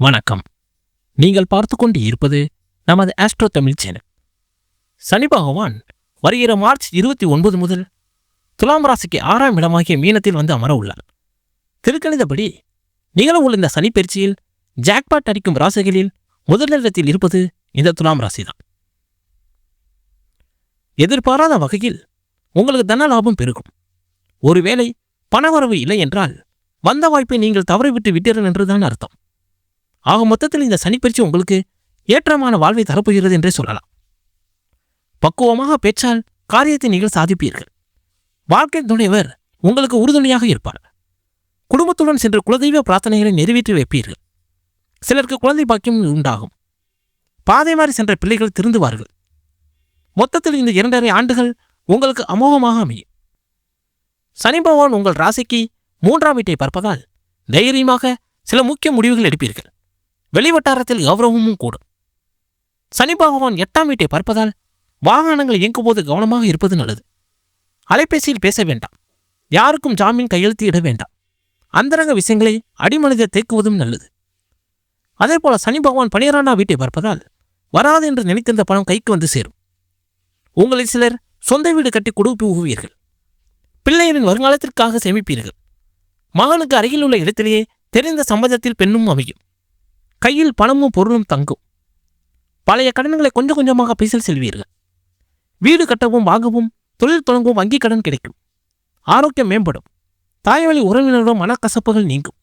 வணக்கம். நீங்கள் பார்த்து கொண்டு இருப்பது நமது ஆஸ்ட்ரோ தமிழ் சேனல் சனி பகவான் வருகிற மார்ச் இருபத்தி ஒன்பது முதல் துலாம் ராசிக்கு ஆறாம் இடமாகிய மீனத்தில் வந்து அமர உள்ளார். திருக்கணிதபடி நிகழவுள்ள இந்த சனி பயிற்சியில் ஜாக்பாட் அடிக்கும் ராசிகளில் முதலிடத்தில் இருப்பது இந்த துலாம் ராசிதான். எதிர்பாராத வகையில் உங்களுக்கு தன லாபம் பெருகும். ஒருவேளை பணவரவு இல்லை என்றால் வந்த வாய்ப்பை நீங்கள் தவறிவிட்டு விட்டீர்கள் என்றுதான் அர்த்தம். ஆக மொத்தத்தில் இந்த சனிப்பயிற்சி உங்களுக்கு ஏற்றமான வாழ்வை தரப்போகிறது என்றே சொல்லலாம். பக்குவமாக பேச்சால் காரியத்தை நீங்கள் சாதிப்பீர்கள். வாழ்க்கை துணைவர் உங்களுக்கு உறுதுணையாக இருப்பார். குடும்பத்துடன் சென்று குலதெய்வ பிரார்த்தனைகளை நிறைவேற்றி வைப்பீர்கள். சிலருக்கு குழந்தை பாக்கியம் உண்டாகும். பாதை மாறி சென்ற பிள்ளைகள் திருந்துவார்கள். மொத்தத்தில் இந்த இரண்டரை ஆண்டுகள் உங்களுக்கு அமோகமாக அமையும். சனி பகவான் உங்கள் ராசிக்கு மூன்றாம் வீட்டை பார்ப்பதால் தைரியமாக சில முக்கிய முடிவுகள் எடுப்பீர்கள். வெளிவட்டாரத்தில் கௌரவமும் கூடும். சனி பகவான் எட்டாம் வீட்டை பார்ப்பதால் வாகனங்கள் இயங்கும்போது கவனமாக இருப்பது நல்லது. அலைபேசியில் பேச வேண்டாம். யாருக்கும் ஜாமீன் கையெழுத்து இட வேண்டாம். அந்தரங்க விஷயங்களை அடிமனித தேக்குவதும் நல்லது. அதேபோல சனி பகவான் பனிரெண்டாம் வீட்டை பார்ப்பதால் வராது என்று நினைத்திருந்த பணம் கைக்கு வந்து சேரும். உங்களில் சிலர் சொந்த வீடு கட்டி குடுப்பு ஊகுவீர்கள். பிள்ளைகளின் வருங்காலத்திற்காக சேமிப்பீர்கள். மகனுக்கு அருகில் உள்ள இடத்திலேயே தெரிந்த சம்பந்தத்தில் பெண்ணும் அமையும். கையில் பணமும் பொருளும் தங்கும். பழைய கடன்களை கொஞ்சம் கொஞ்சமாக பைசல் செல்வீர்கள். வீடு கட்டவும் வாங்கவும் தொழில் தொடங்கவும் வங்கி கடன் கிடைக்கும். ஆரோக்கியம் மேம்படும். தாய்வழி உறவினரிடம் மனக்கசப்புகள் நீங்கும்.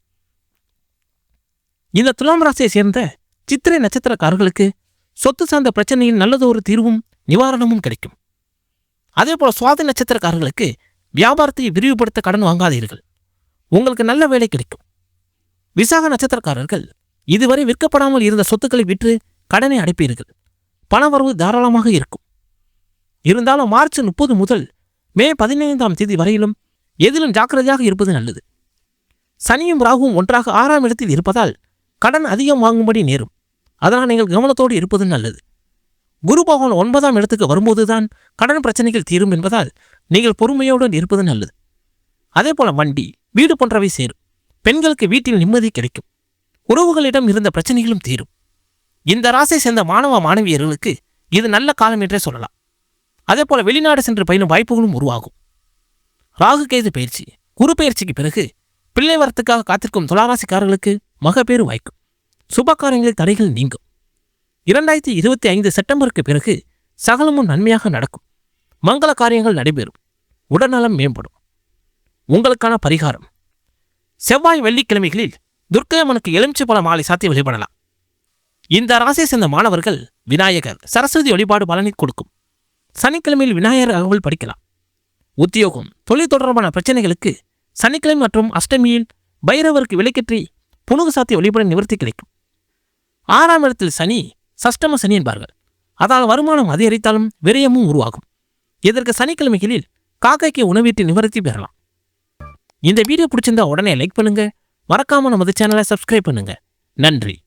இந்த துலாம் ராசியை சேர்ந்த சித்திரை நட்சத்திரக்காரர்களுக்கு சொத்து சார்ந்த பிரச்சனையில் நல்லது ஒரு தீர்வும் நிவாரணமும் கிடைக்கும். அதேபோல சுவாதி நட்சத்திரக்காரர்களுக்கு வியாபாரத்தை விரிவுபடுத்த கடன் வாங்காதீர்கள். உங்களுக்கு நல்ல வேலை கிடைக்கும். விசாக நட்சத்திரக்காரர்கள் இதுவரை விற்கப்படாமல் இருந்த சொத்துக்களை விற்று கடனை அடைப்பீர்கள் பணவரவு தாராளமாக இருக்கும். இருந்தாலும் மார்ச் முப்பது முதல் மே பதினைந்தாம் தேதி வரையிலும் எதிலும் ஜாக்கிரதையாக இருப்பது நல்லது. சனியும் ராகுவும் ஒன்றாக ஆறாம் இடத்தில் இருப்பதால் கடன் அதிகம் வாங்கும்படி நேரும். அதனால் நீங்கள் கவனத்தோடு இருப்பது நல்லது. குரு பகவான் ஒன்பதாம் இடத்துக்கு வரும்போதுதான் கடன் பிரச்சனைகள் தீரும் என்பதால் நீங்கள் பொறுமையோடு இருப்பது நல்லது. அதேபோல வண்டி வீடு போன்றவை சேரும். பெண்களுக்கு வீட்டில் நிம்மதி கிடைக்கும். உறவுகளிடம் இருந்த பிரச்சனைகளும் தீரும். இந்த ராசியை சேர்ந்த மாணவ மாணவியர்களுக்கு இது நல்ல காலம் என்றே சொல்லலாம். அதேபோல வெளிநாடு சென்று பயிலும் வாய்ப்புகளும் உருவாகும். ராகு கேது பயிற்சி குரு பயிற்சிக்கு பிறகு பிள்ளை வரத்துக்காக காத்திருக்கும் துளாராசிக்காரர்களுக்கு மகப்பேறு வாய்க்கும். சுப காரியங்களில் தடைகள் நீங்கும். இரண்டாயிரத்தி இருபத்தி ஐந்து செப்டம்பருக்கு பிறகு சகலமும் நன்மையாக நடக்கும். மங்கள காரியங்கள் நடைபெறும். உடல்நலம் மேம்படும். உங்களுக்கான பரிகாரம். செவ்வாய் வெள்ளிக்கிழமைகளில் துர்க்கையம்மனுக்கு எலுமிச்சை பழ மாலை சாத்தி வழிபடலாம். இந்த ராசியை சேர்ந்த மாணவர்கள் விநாயகர் சரஸ்வதி வழிபாடு பலனை கொடுக்கும். சனிக்கிழமையில் விநாயகர் அகவல் படிக்கலாம். உத்தியோகம் தொழில் தொடர்பான பிரச்சனைகளுக்கு சனிக்கிழமை மற்றும் அஷ்டமியில் பைரவருக்கு விலைக்கற்றி புனுகு சாத்தி வழிபட நிவர்த்தி கிடைக்கும். ஆறாம் இடத்தில் சனி சஷ்டம சனி என்பார்கள். அதால் வருமானம் அதிகரித்தாலும் விரயமும் உருவாகும். இதற்கு சனிக்கிழமைகளில் காக்கைக்கு உணவீட்டு நிவர்த்தி பெறலாம். இந்த வீடியோ பிடிச்சிருந்தா உடனே லைக் பண்ணுங்க. மறக்காம நமது சேனலை சப்ஸ்கிரைப் பண்ணுங்க. நன்றி.